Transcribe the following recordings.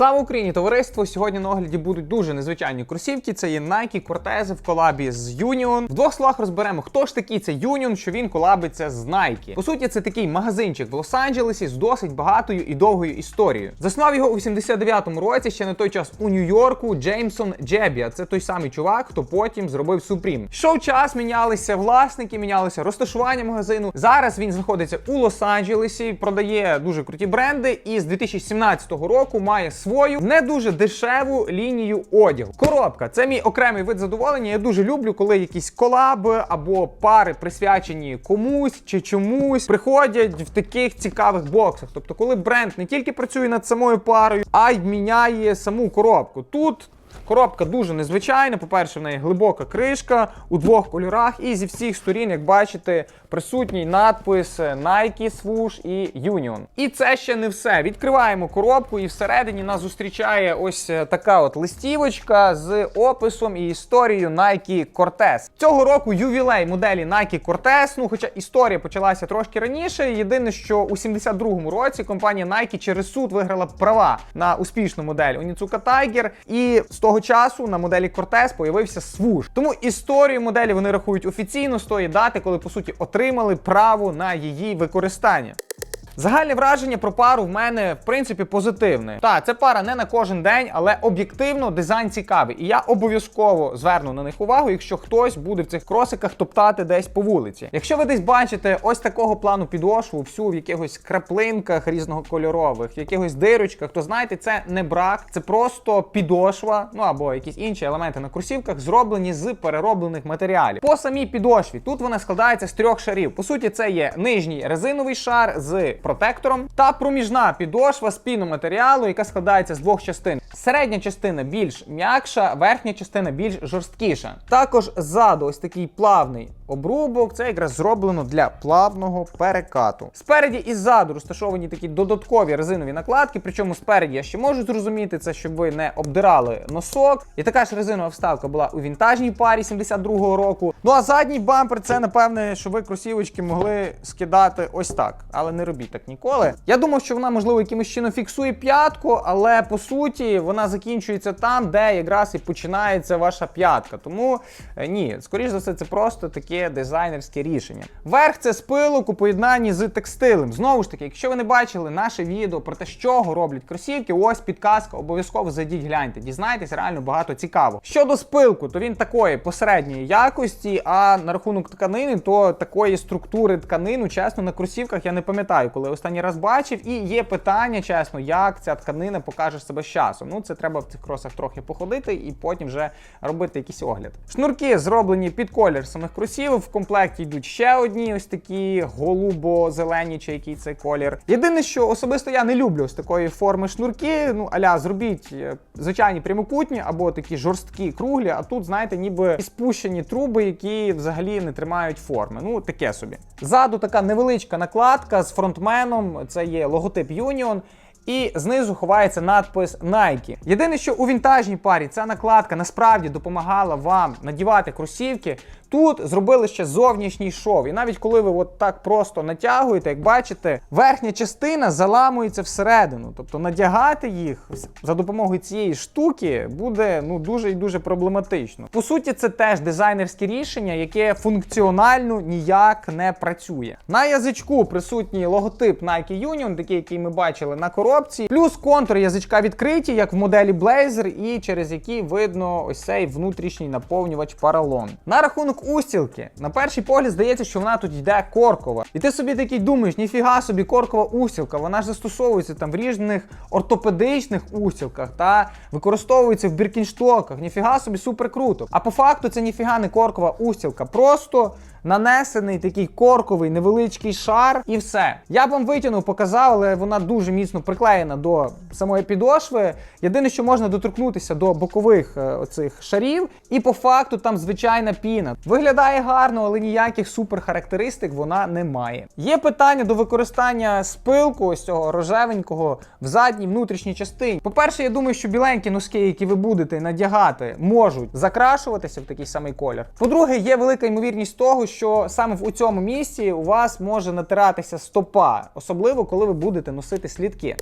Слава Україні, товариство! Сьогодні на огляді будуть дуже незвичайні кросівки. Це є Nike Cortez в колабі з Union. В двох словах розберемо, хто ж такий це Union, що він колабиться з Nike. По суті, це такий магазинчик в Лос-Анджелесі з досить багатою і довгою історією. Заснував його у 89-му році, ще на той час у Нью-Йорку, Джеймсон Джебія. Це той самий чувак, хто потім зробив Supreme. Йшов час, мінялися власники, мінялися розташування магазину. Зараз він знаходиться у Лос-Анджелесі, продає дуже круті бренди, і з 2017 року має свою не дуже дешеву лінію одягу. Коробка це мій окремий вид задоволення. Я дуже люблю, коли якісь колаби або пари присвячені комусь чи чомусь приходять в таких цікавих боксах. Тобто, коли бренд не тільки працює над самою парою, а й міняє саму коробку. Тут. Коробка дуже незвичайна. По-перше, в неї глибока кришка у двох кольорах, і зі всіх сторін, як бачите, присутній надпис Nike, Swoosh і Union. І це ще не все. Відкриваємо коробку, і всередині нас зустрічає ось е, така от листівочка з описом і історією Nike Cortez. Цього року ювілей моделі Nike Cortez, ну хоча історія почалася трошки раніше. Єдине, що у 72-му році компанія Nike через суд виграла права на успішну модель Onitsuka Tiger, і того часу на моделі Cortez появився Swoosh. Тому історію моделі вони рахують офіційно з тої дати, коли по суті отримали право на її використання. Загальне враження про пару в мене в принципі позитивне. Так, це пара не на кожен день, але об'єктивно дизайн цікавий. І я обов'язково зверну на них увагу, якщо хтось буде в цих кросиках топтати десь по вулиці. Якщо ви десь бачите ось такого плану підошву, всю в якихось краплинках різнокольорових, в якихось дирочках, то знаєте, це не брак, це просто підошва, ну або якісь інші елементи на кросівках, зроблені з перероблених матеріалів. По самій підошві тут вона складається з трьох шарів. По суті, це є нижній резиновий шар з протектором та проміжна підошва з піноматеріалу, яка складається з двох частин. Середня частина більш м'якша, верхня частина більш жорсткіша. Також ззаду ось такий плавний обрубок. Це якраз зроблено для плавного перекату. Спереді і ззаду розташовані такі додаткові резинові накладки. Причому спереді я ще можу зрозуміти це, щоб ви не обдирали носок. І така ж резинова вставка була у вінтажній парі 72-го року. Ну а задній бампер це напевне, що ви кросівочки могли скидати ось так, але не робіть так ніколи. Я думав, що вона можливо якимось чином фіксує п'ятку, але по суті вона закінчується там, де якраз і починається ваша п'ятка. Тому е, ні, скоріш за все, це просто таке дизайнерське рішення. Верх це з пилок у поєднанні з текстилем. Знову ж таки, якщо ви не бачили наше відео про те, з чого роблять кросівки, ось підказка, обов'язково зайдіть, гляньте, дізнайтесь реально багато цікаво. Щодо спилку, то він такої посередньої якості, а на рахунок тканини, то такої структури тканину, чесно, на кросівках я не пам'ятаю, коли останній раз бачив. І є питання, чесно, як ця тканина покаже себе з часом. Ну, це треба в цих кросах трохи походити і потім вже робити якийсь огляд. Шнурки зроблені під колір самих кросівок. В комплекті йдуть ще одні, ось такі голубо-зелені, чи який це колір. Єдине, що особисто я не люблю ось такої форми шнурки. Ну, аля, зробіть е, звичайні прямокутні або такі жорсткі круглі. А тут, знаєте, ніби спущені труби, які взагалі не тримають форми. Ну, таке собі. Ззаду така невеличка накладка з фронтменом. Це є логотип Union. І знизу ховається надпис Nike. Єдине, що у вінтажній парі ця накладка насправді допомагала вам надівати кросівки. Тут зробили ще зовнішній шов. І навіть коли ви от так просто натягуєте, як бачите, верхня частина заламується всередину. Тобто надягати їх за допомогою цієї штуки буде ну дуже і дуже проблематично. По суті, це теж дизайнерське рішення, яке функціонально ніяк не працює. На язичку присутній логотип Nike Union, такий, який ми бачили на коробці, плюс контур язичка відкриті, як в моделі Blazer, і через які видно ось цей внутрішній наповнювач паралон. На рахунок устілки, на перший погляд здається, що вона тут йде коркова. І ти собі такий думаєш, ніфіга собі коркова устілка, вона ж застосовується там в різних ортопедичних устілках та використовується в біркінштоках. Ніфіга собі супер круто. А по факту це ніфіга не коркова устілка. Просто нанесений такий корковий невеличкий шар, і все. Я б вам витягнув, показав, але вона дуже міцно приклеєна до самої підошви. Єдине, що можна доторкнутися до бокових е, оцих шарів, і по факту там звичайна піна. Виглядає гарно, але ніяких суперхарактеристик вона не має. Є питання до використання спилку ось цього рожевенького в задній внутрішній частині. По-перше, я думаю, що біленькі носки, які ви будете надягати, можуть закрашуватися в такий самий колір. По-друге, є велика ймовірність того, що саме в у цьому місці у вас може натиратися стопа, особливо коли ви будете носити слідки.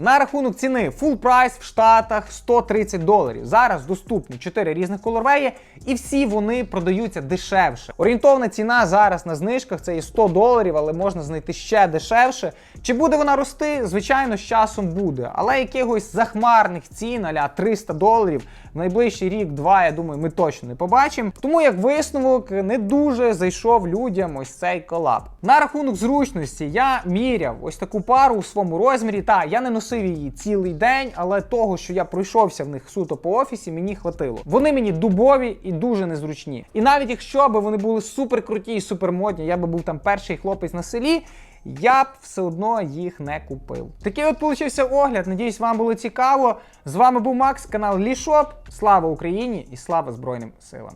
На рахунок ціни full прайс в Штатах 130 доларів. Зараз доступні 4 різних колорвеї, і всі вони продаються дешевше. Орієнтовна ціна зараз на знижках це і 100 доларів, але можна знайти ще дешевше. Чи буде вона рости? Звичайно, з часом буде, але якихось захмарних цін аля 300 доларів в найближчий рік-два, я думаю, ми точно не побачимо. Тому як висновок не дуже зайшов людям ось цей колаб. На рахунок зручності я міряв ось таку пару у своєму розмірі. Та я не носив її цілий день, але того, що я пройшовся в них суто по офісі, мені хватило. Вони мені дубові і дуже незручні. І навіть якщо б вони були супер круті і супер модні, я би був там перший хлопець на селі. Я б все одно їх не купив. Такий от получився огляд. Надіюсь, вам було цікаво. З вами був Макс, канал Лішоп. Слава Україні і слава Збройним силам!